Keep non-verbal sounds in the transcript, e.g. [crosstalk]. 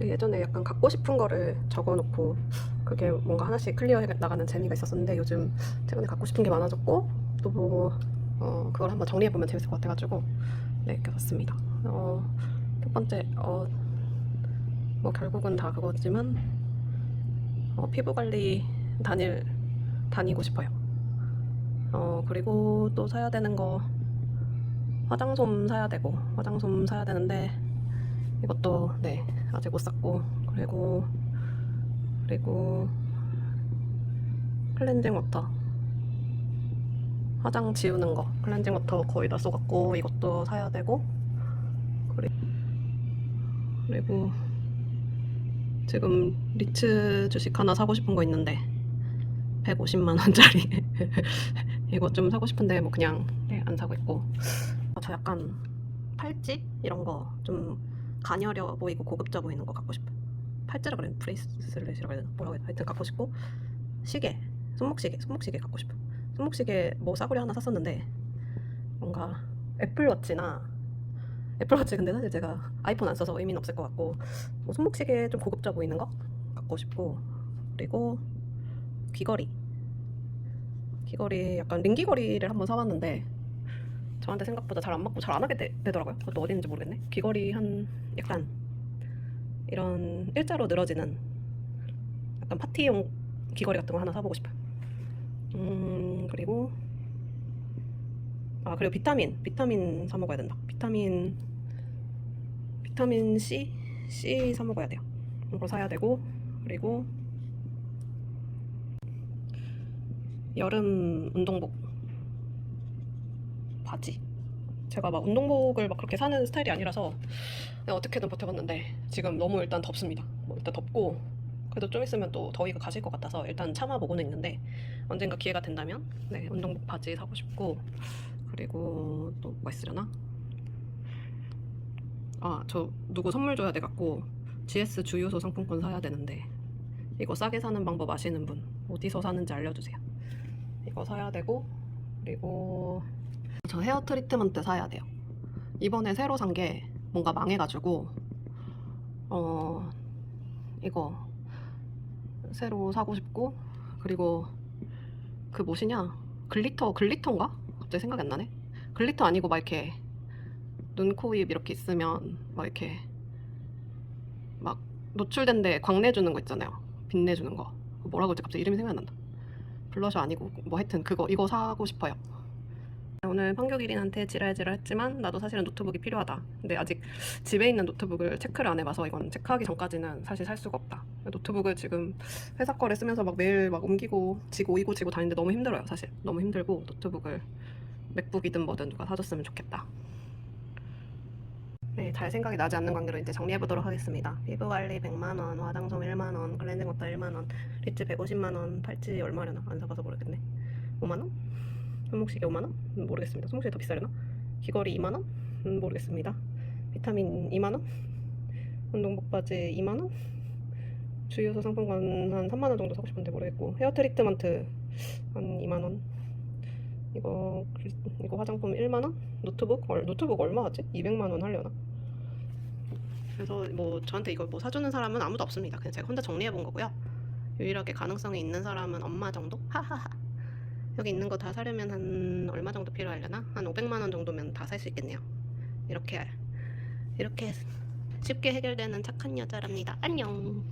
예전에 약간 갖고 싶은 거를 적어놓고 그게 뭔가 하나씩 클리어해 나가는 재미가 있었었는데 요즘 최근에 갖고 싶은 게 많아졌고 또 뭐, 어, 그걸 한번 정리해 보면 재밌을 것 같아가지고 네, 이렇게 봤습니다. 어, 첫 번째, 어, 뭐 결국은 다 그거지만 어, 피부 관리 다닐, 다니고 싶어요. 어, 그리고 또 사야 되는 거 화장솜 사야 되고 화장솜 사야 되는데 이것도 네 아직 못 샀고 그리고 그리고 클렌징 워터. 화장 지우는 거. 클렌징 워터 거의 다 쏘갖고 이것도 사야 되고. 그리- 그리고 지금 리츠 주식 하나 사고 싶은 거 있는데 150만 원짜리. [laughs] 이거 좀 사고 싶은데 뭐 그냥 네, 안 사고 있고. 어, 저 약간 팔찌? 이런 거 좀 가녀려 보이고 고급져 보이는 거 갖고 싶어요. 팔찌라 그래 브레이스렛이라고 해야 되나 뭐라고 해야 되나 하여튼 갖고 싶고 시계 손목시계 손목시계 갖고 싶어. 손목시계 뭐 싸구려 하나 샀었는데 뭔가 애플워치나 애플워치 근데 사실 제가 아이폰 안 써서 의미는 없을 것 같고 뭐 손목시계 좀 고급져 보이는 거 갖고 싶고 그리고 귀걸이 귀걸이 약간 링 귀걸이를 한번 사봤는데 저한테 생각보다 잘 안 맞고 잘 안 하게 되, 되더라고요. 그것도 어디 있는지 모르겠네. 귀걸이 한 약간 이런 일자로 늘어지는 약간 파티용 귀걸이 같은 거 하나 사보고 싶어요. 음 그리고 아 그리고 비타민 비타민 사 먹어야 된다. 비타민 비타민 C C 사 먹어야 돼요. 이거 사야 되고 그리고 여름 운동복 바지. 제가 막 운동복을 막 그렇게 사는 스타일이 아니라서 그냥 어떻게든 버텨봤는데 지금 너무 일단 덥습니다. 뭐 일단 덥고 그래도 좀 있으면 또 더위가 가실 것 같아서 일단 참아보고는 있는데 언젠가 기회가 된다면 네 운동복 바지 사고 싶고 그리고 또 뭐가 있으려나? 아 저 누구 선물 줘야 돼 갖고 GS 주유소 상품권 사야 되는데 이거 싸게 사는 방법 아시는 분 어디서 사는지 알려주세요. 이거 사야 되고 그리고 저 헤어 트리트먼트 사야 돼요. 이번에 새로 산 게 뭔가 망해가지고 어 이거 새로 사고 싶고 그리고 그 뭐시냐 글리터 글리터인가? 갑자기 생각이 안 나네. 글리터 아니고 막 이렇게 눈, 코, 입 이렇게 있으면 막 이렇게 막 노출된 데 광내주는 거 있잖아요. 빛내주는 거. 뭐라고 그러지? 갑자기 이름이 생각이 안 난다. 블러셔 아니고 뭐 하여튼 그거 이거 사고 싶어요. 오늘 판교기린한테 지랄지랄 했지만 나도 사실은 노트북이 필요하다. 근데 아직 집에 있는 노트북을 체크를 안 해봐서 이건 체크하기 전까지는 사실 살 수가 없다. 노트북을 지금 회사 거를 쓰면서 막 매일 막 옮기고 지고 이고 지고 다니는데 너무 힘들어요. 사실 너무 힘들고 노트북을 맥북이든 뭐든 누가 사줬으면 좋겠다. 네, 잘 생각이 나지 않는 관계로 이제 정리해보도록 하겠습니다. 피부 관리 100만원, 화장솜 1만원, 클렌징 워터 1만원, 리츠 150만원, 팔찌 얼마려나? 안 사봐서 모르겠네. 5만원? 손목시계 5만원? 음, 모르겠습니다. 손목시계 더 비싸려나? 귀걸이 2만원? 음, 모르겠습니다. 비타민 2만원? 운동복 바지 2만원? 주유소 상품권 한 3만원 정도 사고 싶은데 모르겠고 헤어 트리트먼트 한 2만원 이거 글- 이거 화장품 1만원? 노트북? 얼, 노트북 얼마 하지? 200만원 하려나? 그래서 뭐 저한테 이걸 뭐 사주는 사람은 아무도 없습니다. 그냥 제가 혼자 정리해 본 거고요. 유일하게 가능성이 있는 사람은 엄마 정도? 하하하. 여기 있는 거 다 사려면 한 얼마 정도 필요하려나? 한 500만 원 정도면 다 살 수 있겠네요. 이렇게 이렇게 쉽게 해결되는 착한 여자랍니다. 안녕.